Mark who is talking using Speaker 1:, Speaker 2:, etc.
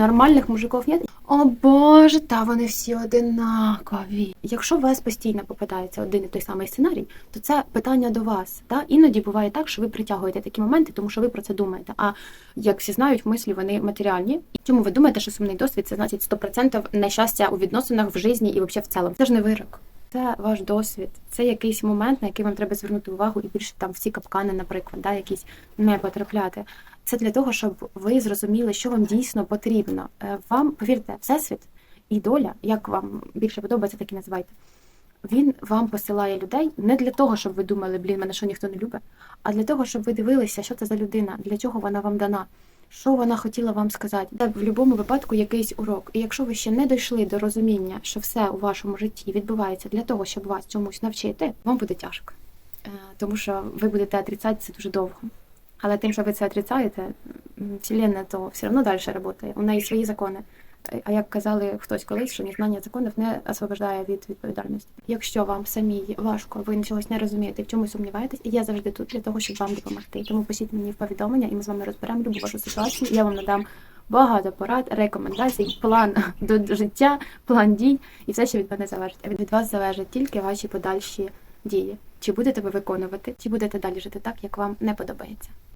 Speaker 1: Нормальних мужиків нет? О Боже, та вони всі одинакові. Якщо у вас постійно попадається один і той самий сценарій, то це питання до вас. Та? Іноді буває так, що ви притягуєте такі моменти, тому що ви про це думаєте. А як всі знають, мислі вони матеріальні. Чому ви думаєте, що сумний досвід це значить 100% нещастя у відносинах в житті і взагалі в цілому? Це ж не вирок. Це ваш досвід, це якийсь момент, на який вам треба звернути увагу, і більше там в ці капкани, наприклад, да, якісь не потрапляти. Це для того, щоб ви зрозуміли, що вам дійсно потрібно. Е, Вам, повірте, всесвіт і доля, як вам більше подобається, так і називайте. Він вам посилає людей не для того, щоб ви думали, блін, мене що ніхто не любить, а для того, щоб ви дивилися, що це за людина, для чого вона вам дана, що вона хотіла вам сказати. Це в будь-якому випадку якийсь урок. І якщо ви ще не дійшли до розуміння, що все у вашому житті відбувається для того, щоб вас чомусь навчити, вам буде тяжко. Е, Тому що ви будете отрицати це дуже довго. Але тим, що ви це отрицаєте, Вселенна то все одно далі працює. У неї свої закони. Е, А як казали хтось колись, що незнання законів не освобождає від відповідальності. Якщо вам самій важко, ви чогось не розумієте, в чомусь сумніваєтесь, я завжди тут для того, щоб вам допомогти. Тому пишіть мені в повідомлення, і ми з вами розберемо любу вашу ситуацію. Я вам надам багато порад, рекомендацій, план до життя, план дій і все, що від мене залежить. А від вас залежать тільки ваші подальші дії. Чи будете ви виконувати, чи будете далі жити так, як вам не подобається.